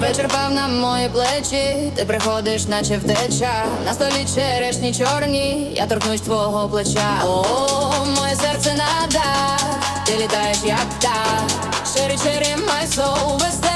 Вечір пав на мої плечі, ти приходиш, наче втеча. На столі черешні чорні, я торкнусь твого плеча. О, моє серце нада, ти літаєш як та Шири, шері, my soul, control.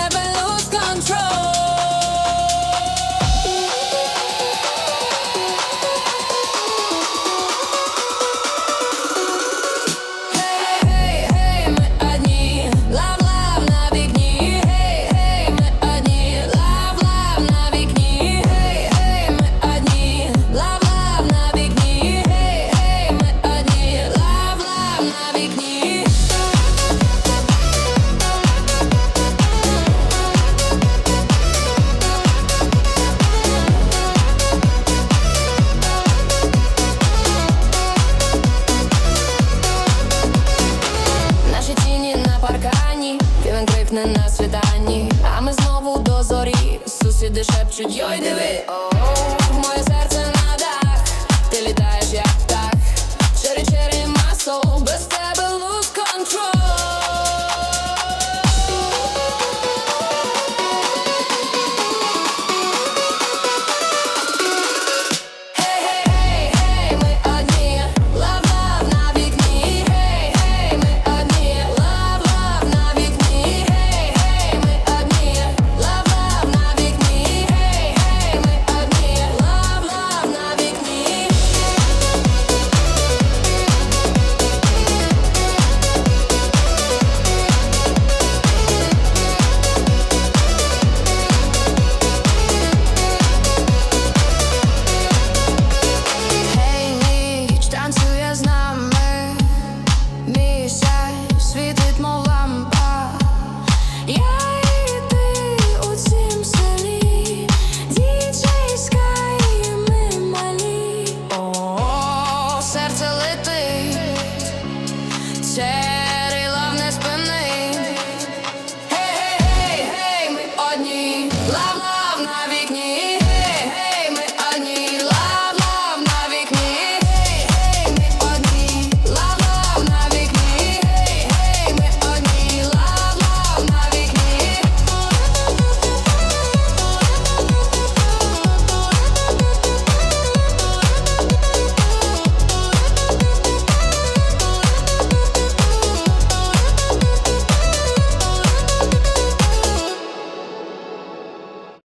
вікна на світанні, а ми знову до зорі. Сусіди шепчуть, йой, диви, о, в моє серце. dance